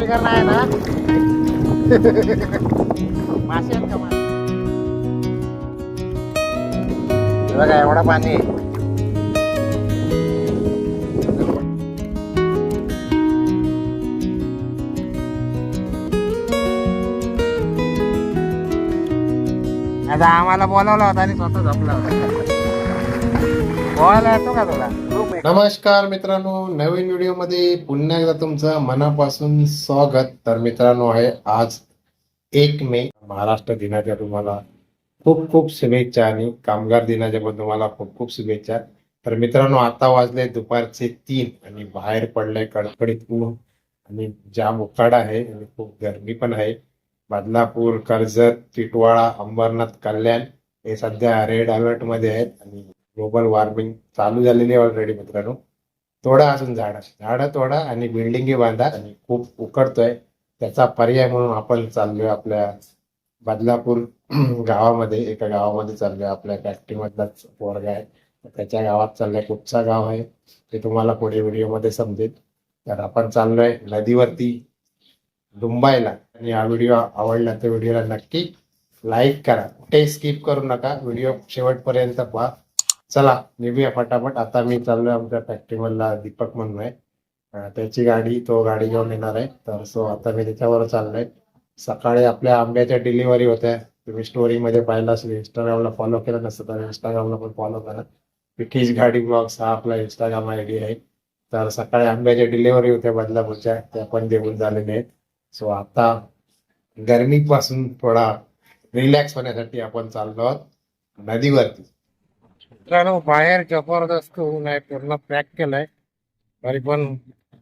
बिगर नाही ना मासे आहेत का मासे? हे बघा एवढा पाणी आहे. आता आम्हाला बोलावलं होता आणि स्वतः झोपला होता हो, नमस्कार मित्रांनो नवीन व्हिडिओमध्ये पुन्हा एकदा तुमचं मनापासून स्वागत. तर मित्रांनो आहे आज एक मे. महाराष्ट्र दिनाच्या तुम्हाला खूप खूप शुभेच्छा आणि कामगार दिनाच्या पण तुम्हाला खूप खूप शुभेच्छा. तर मित्रांनो आता वाजले दुपारचे तीन आणि बाहेर पडले कडकडीत ऊन आणि जाम उकाडा आहे आणि खूप गरमी पण आहे. बदलापूर कर्जत टिटवाळा अंबरनाथ कल्याण हे सध्या रेड अलर्टमध्ये आहेत आणि ग्लोबल वॉर्मिंग चालू झालेली आहे ऑलरेडी मित्रांनो. तोडा अजून झाडं झाडं तोडा आणि बिल्डिंगी बांधा आणि खूप उकडतोय. त्याचा पर्याय म्हणून आपण चाललोय आपल्या बदलापूर गावामध्ये. एका गावामध्ये चाललोय आपल्या फॅक्टरीमधलाच पोरगा आहे. तर त्याच्या गावात चाललंय. कुठचा गाव आहे ते तुम्हाला पुढे व्हिडिओमध्ये समजेल. तर आपण चाललोय नदीवरती डुंबायला आणि हा व्हिडिओ आवडला तर व्हिडिओला नक्की लाईक करा. कुठे स्किप करू नका. व्हिडिओ शेवटपर्यंत पहा. चला निघूया फटाफट. आता मी चाललोय आमच्या फॅक्टरीमधला दीपक म्हणून आहे. त्याची गाडी तो गाडी घेऊन येणार आहे. तर सो आता मी त्याच्यावर चाललोय. सकाळी आपल्या आंब्याच्या डिलिव्हरी होत्या. तुम्ही स्टोरी मध्ये पाहिलं असेल इंस्टाग्रामला फॉलो केलं नसतं तर इंस्टाग्रामला पण फॉलो करा. पिठीज गाडी ब्लॉग्स हा आपला इंस्टाग्राम आय डी आहे. तर सकाळी आंब्याच्या डिलिव्हरी होत्या बदलापूरच्या. त्या पण देऊन झालेल्या आहेत. सो आता गरमीपासून थोडा रिलॅक्स होण्यासाठी आपण चाललो आहोत नदीवरती. मित्रांनो बाहेर जबरदस्त ऊन आहे पूर्ण पॅक केलाय. तरी पण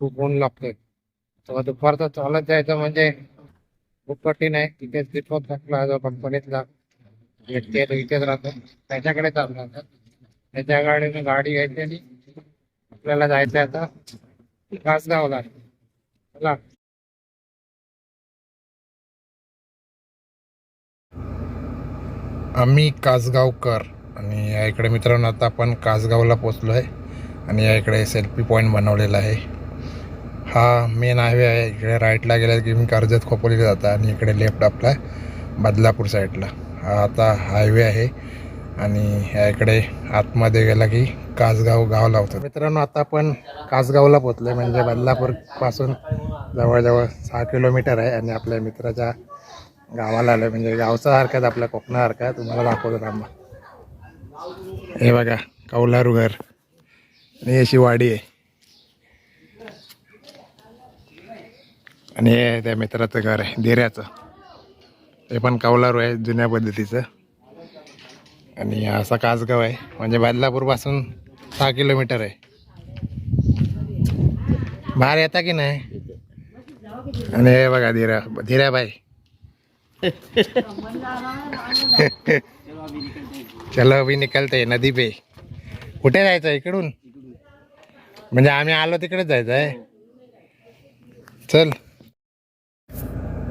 खूप ऊन लागतोय. तेव्हा दुपारचं चालत जायचं म्हणजे खूप कठीण आहे. तिथेच दीपक टाकला जो कंपनीतला व्यक्ती आहे तो इथेच राहतो. त्याच्याकडे चालला त्याच्या गाडीने गाडी घ्यायची आणि आपल्याला जायचं आता कासगावला चला. आम्ही कासगावकर. आणि या इकडे मित्रांनो आता आपण कासगावला पोचलो आहे. आणि या इकडे सेल्फी पॉईंट बनवलेला आहे. हा मेन हायवे आहे. इकडे राईटला गेला की मी कर्जत खोपोलीला जाता आणि इकडे लेफ्ट आपला बदलापूर साईडला हा आता हायवे आहे. आणि या इकडे आतमध्ये गेला की कासगाव गाव लावतो मित्रांनो आता आपण कासगावला पोचलोय. म्हणजे बदलापूरपासून जवळजवळ सहा किलोमीटर आहे. आणि आपल्या मित्राच्या गावाला आलोय. म्हणजे गावचा हरकत आपल्या कोकणासारखा तुम्हाला दाखवतो थांबा. हे बघा कौलारू घर आणि अशी वाडी आहे. आणि हे त्या मित्राचं घर आहे देऱ्याचं. हे पण कौलारू आहे जुन्या पद्धतीचं. आणि असा कासगाव आहे म्हणजे बदलापूरपासून सहा किलोमीटर आहे. बाहेर येता की नाही? आणि हे बघा धीरा धीराबाई. चलो अभी निकलते नदी पे. कुठे जायचं इकडून? म्हणजे आम्ही आलो तिकडेच जायचं आहे चल.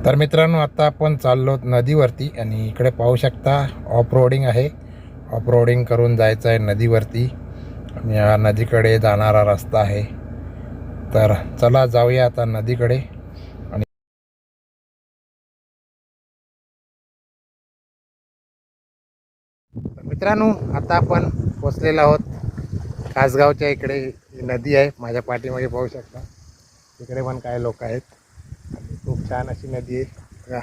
तर मित्रांनो आता आपण चाललो नदीवरती आणि इकडे पाहू शकता ऑफ रोडिंग आहे. ऑफ रोडिंग करून जायचं आहे नदीवरती. आणि या नदीकडे जाणारा रस्ता आहे. तर चला जाऊया आता नदीकडे. मित्रांनो आता आपण पोचलेलो आहोत कासगावच्या इकडे. नदी आहे माझ्या पाठीमागे पाहू शकता. तिकडे पण काय लोक आहेत. आणि खूप छान अशी नदी आहे. बघा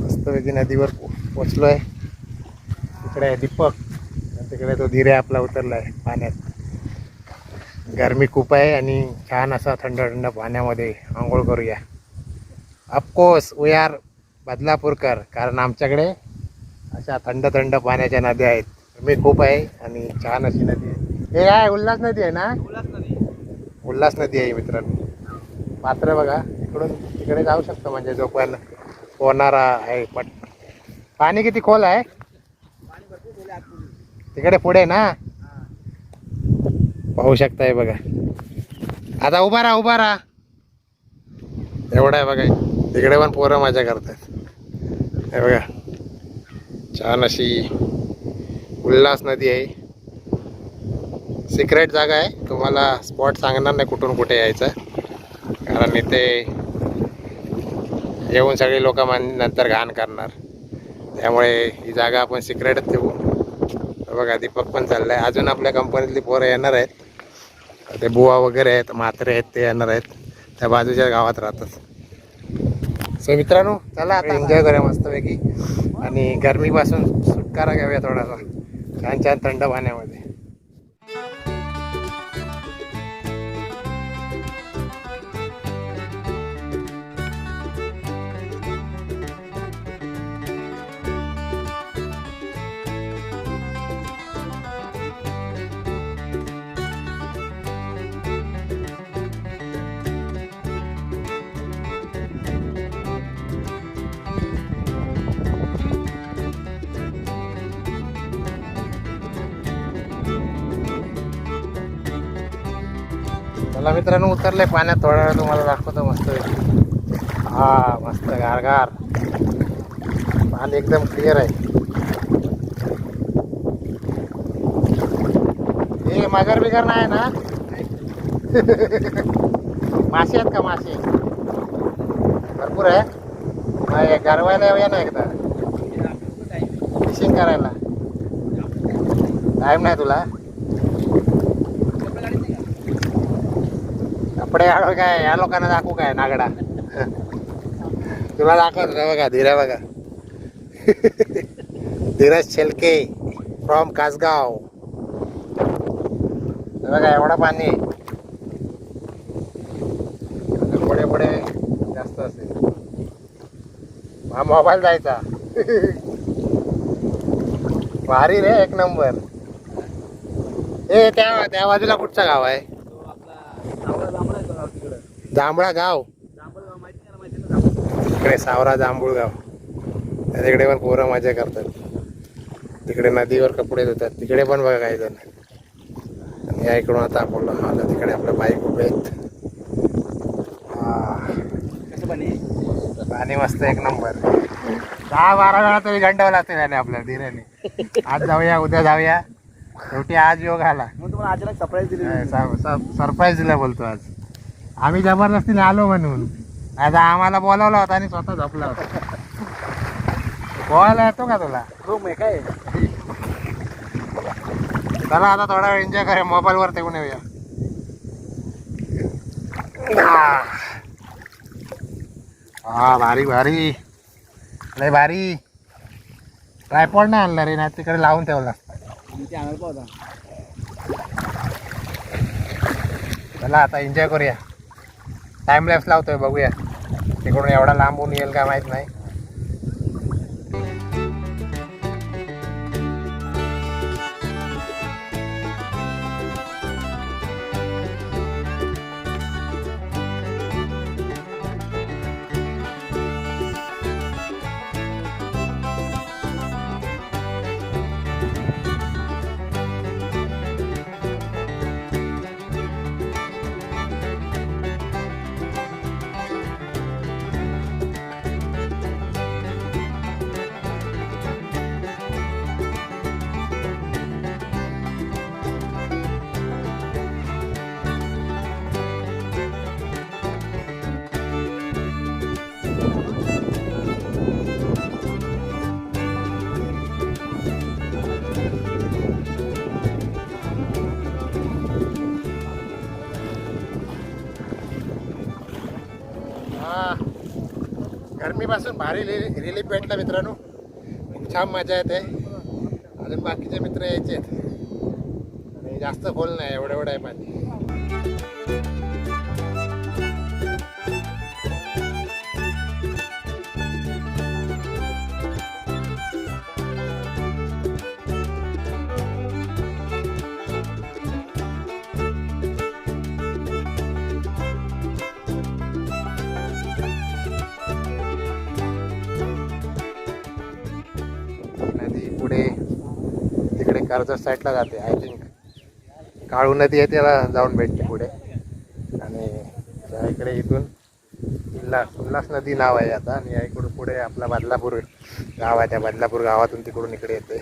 मस्तपैकी नदीवर पो पोचलो आहे तिकडे आहे दीपक. आणि तिकडे तो धीरे आपला उतरला आहे पाण्यात. गरमी खूप आहे आणि छान असा थंड थंड पाण्यामध्ये आंघोळ करूया. ऑफकोर्स वी आर बदलापूरकर कारण आमच्याकडे अशा थंड थंड पाण्याच्या नद्या आहेत. मी खूप आहे आणि छान अशी नदी आहे. हे काय उल्हास नदी आहे ना? उल्हास नदी. आहे मित्रांनो. मात्र बघा इकडून तिकडे जाऊ शकतो म्हणजे जो पण पोहणारा आहे पण पाणी किती खोल आहे? तिकडे पुढे ना? पाहू शकताय बघा. आता उभा राहा उभा राहा. एवढा आहे बघा. तिकडे पण पोरं मजा करतात. हे बघा. छान अशी उल्हास नदी आहे. सिक्रेट जागा आहे. तुम्हाला स्पॉट सांगणार नाही कुठून कुठे यायचं. कारण इथे येऊन सगळी लोक नंतर घाण करणार. त्यामुळे ही जागा आपण सिक्रेटच ठेवू. बघा दीपक पण चाललाय. अजून आपल्या कंपनीतली पोरं येणार आहेत. ते बुवा वगैरे आहेत म्हात्रे आहेत ते येणार आहेत. त्या बाजूच्या गावात राहतात. सो मित्रांनो चला आता एन्जॉय करूया मस्तपैकी. आणि गरमीपासून सुटकारा घेऊया थोडासा. छान छान थंड पाण्यामध्ये. चला मित्रांनो उतरले पाण्यात थोडा वेळ तुम्हाला दाखवतो मस्त हा मस्त गारगार. पाणी एकदम क्लिअर आहे. हे मगर बिगर नाही ना? मासे आहेत का मासे? भरपूर आहे. गारवायला गरवायला ना एकदा. फिशिंग करायला. टाईम नाही तुला. कपडे काढू काय या लोकांना दाखवू काय नागडा. तुला दाखवत बघा धीरा बघा. धीरज शेलके फ्रॉम कासगाव. बघा एवढं पाणी. पुढे पुढे जास्त असेल. हा मोबाईल जायचा. भारी रे एक नंबर ए त्या त्या बाजूला कुठचा गाव आहे? जांभळा गाव. इकडे सावरा जांभूळ गाव तिकडे पण पोरं मजा करतात. तिकडे नदीवर कपडे धुतात. तिकडे पण बघा काही जण. आणि या इकडून आता आपण आलं. तिकडे आपल्या बाईक उभे आहेत. पाणी मस्त एक नंबर. दहा बारा वेळा तरी गंडवला असेल याने आपल्या धीरेने. आज जाऊया उद्या जाऊया. शेवटी आज योग आला. सरप्राईज दिली. सरप्राईज दिला बोलतो आज. आम्ही जबरदस्तीने आलो म्हणून. आता आम्हाला बोलावला होता आणि स्वतः झोपला होता. बोलायला येतो का तुला? रूम आहे काय? चला आता थोडा वेळ एन्जॉय करूया मोबाईल वर ठेवून येऊया. हा. भारी भारी. लय भारी. ट्रायपॉड नाही आणला रे ना तिकडे लावून ठेवला चला आता एन्जॉय करूया. टाइम लॅप्स लावतोय बघूया. तिकडून एवढा लांबून येईल का माहीत नाही. पासून भारी रिलीफ भेटला मित्रांनो. खूप छान मजा येते. अजून बाकीचे मित्र यायचे आणि जास्त खोल नाही एवढं एवढं आहे माझी नदी तिकडे कर्जत साईडला जाते आय थिंक काळू नदी आहे त्याला जाऊन भेटते पुढे. आणि त्या इकडे इथून उल्हास उल्हास नदी नाव आहे आता. आणि या इकडून पुढे आपला बदलापूर गाव आहे. त्या बदलापूर गावातून तिकडून इकडे येते.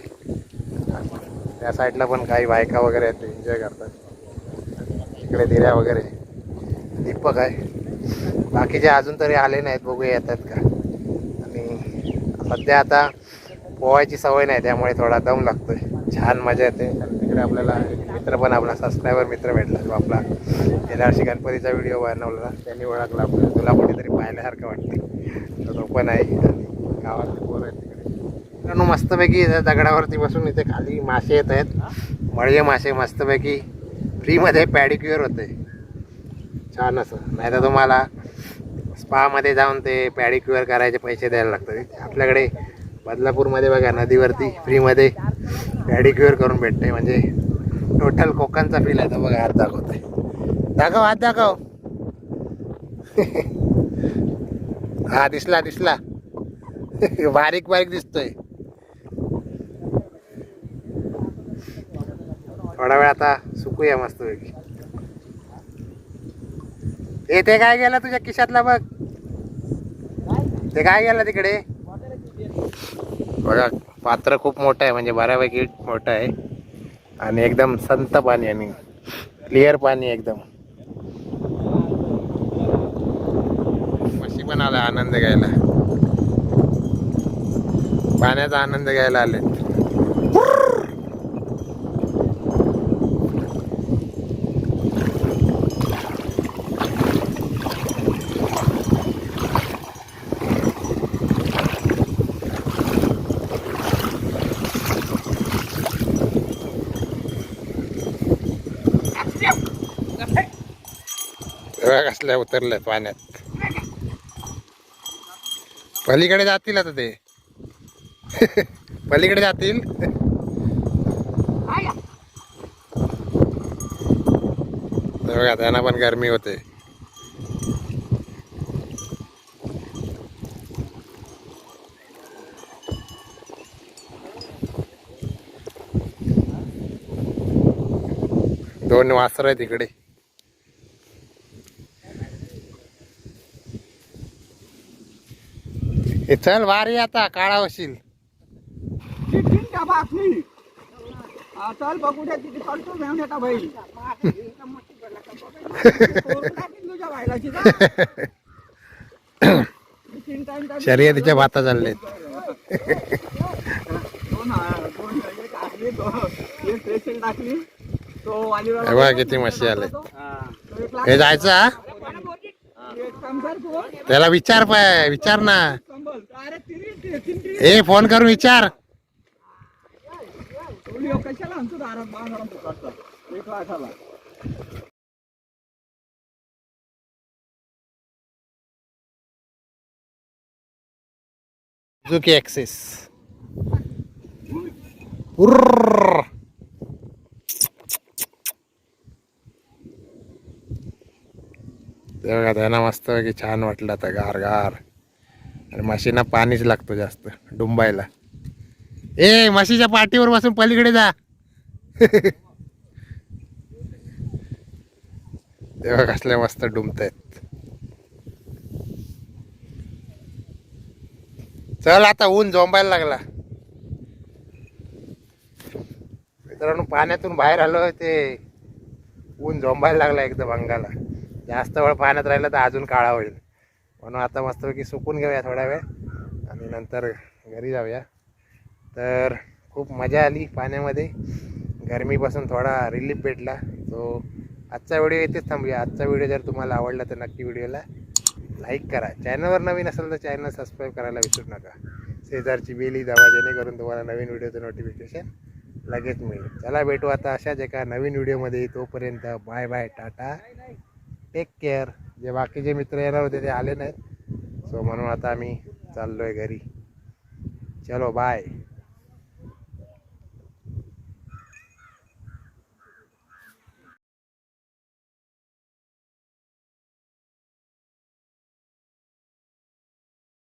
त्या साईडला पण काही बायका वगैरे आहेत एन्जॉय करतात. इकडे दिऱ्या वगैरे. दीपक आहे. बाकीचे अजून तरी आले नाहीत. बघू येतात का. आणि सध्या आता पोहायची सवय नाही त्यामुळे थोडा दम लागतोय. छान मजा येते. आणि तिकडे आपल्याला मित्र पण आपला सबस्क्रायबर मित्र भेटला जो आपला गेल्या वर्षी गणपतीचा व्हिडिओ बनवला. त्यांनी ओळखला तुला कुठेतरी पाहिल्यासारखं वाटतं तर तो पण आहे. आणि गावातले पोरं आहेत तिकडे. मित्रांनो मस्तपैकी दगडावरती बसून इथे खाली मासे येत आहेत. मळगे मासे मस्तपैकी फ्रीमध्ये पॅडिक्युअर होते छान असं. नाही तर तुम्हाला स्पामध्ये जाऊन ते पॅडिक्युअर करायचे पैसे द्यायला लागतात. आपल्याकडे बदलापूरमध्ये बघा नदीवरती फ्रीमध्ये पॅडिक्युअर करून भेटते म्हणजे टोटल कोकणचा फील आहे. तो बघा हात दाखवतोय. दाखव हात दाखव. हा दिसला दिसला. बारीक बारीक दिसतोय. थोडा वेळ आता सुकूया मस्तपैकी. ए ते काय गेलं तुझ्या खिशातला बघ? ते काय गेलं तिकडे? बघा पात्र खूप मोठं आहे म्हणजे बऱ्यापैकी मोठं आहे. आणि एकदम संत पाणी आणि क्लिअर पाणी एकदम. मशी पण आला आनंद घ्यायला. पाण्याचा आनंद घ्यायला आले बघा कसल्या उतरलंय पाण्यात. पलीकडे जातील आता ते. पलीकडे जातील. बघा त्यांना पण गरमी होते. दोन वासर आहे तिकडे हे चल वारी आता काळा होशील. चिठ्ठीच्या बातमी चल बघू द्या तिथे चालतो घेऊन येता बैल तुझ्या बैलाची का? तीन time time शर्यतीच्या भाता चाललेत दोन हा- दोन बैल टाकली, दोन- एक रेषेल टाकली तो वालीवाला हे बघा किती म्हशी आले तो एक लाख- हे जायचं हा? एक काम कर तू. त्याला विचार पाय विचार ना संभल अरे तिरी तिरी ए फोन करून विचार. कशाला आणतो दारात बांधून तो एक लाखाला सुझुकी ऍक्सेस उर्र. बघा त्यांना मस्त की छान वाटलं आता गार गार आणि म्हशींना पाणीच लागतं जास्त डुंबायला. ए म्हशीच्या पाठीवर बसून पलीकडे जा. तेव्हा कसल्या मस्त डुंबतायत. चल आता ऊन झोंबायला लागला. मित्रांनो पाण्यातून बाहेर आलो ते. ऊन झोंबायला लागला एकदम अंगाला. जास्त वेळ पाण्यात राहिलं तर अजून काळा होईल. म्हणून आता मस्तपैकी सुकून घेऊया थोडा वेळ आणि नंतर घरी जाऊया. तर खूप मजा आली पाण्यामध्ये. गरमीपासून थोडा रिलीफ भेटला. तो आजचा व्हिडिओ इथेच थांबूया. आजचा व्हिडिओ जर तुम्हाला आवडला तर नक्की व्हिडिओला लाईक करा. चॅनलवर नवीन असेल तर चॅनल सबस्क्राईब करायला विसरू नका. शेजारची बेली दाबा जेणेकरून तुम्हाला नवीन व्हिडिओचं नोटिफिकेशन लगेच मिळेल. चला भेटू आता अशाच एका नवीन व्हिडिओमध्ये तोपर्यंत bye bye tata. Take care जे बाकीचे मित्र येणार होते ते आले नाहीत. सो म्हणून आता आम्ही चाललो आहे घरी. चलो बाय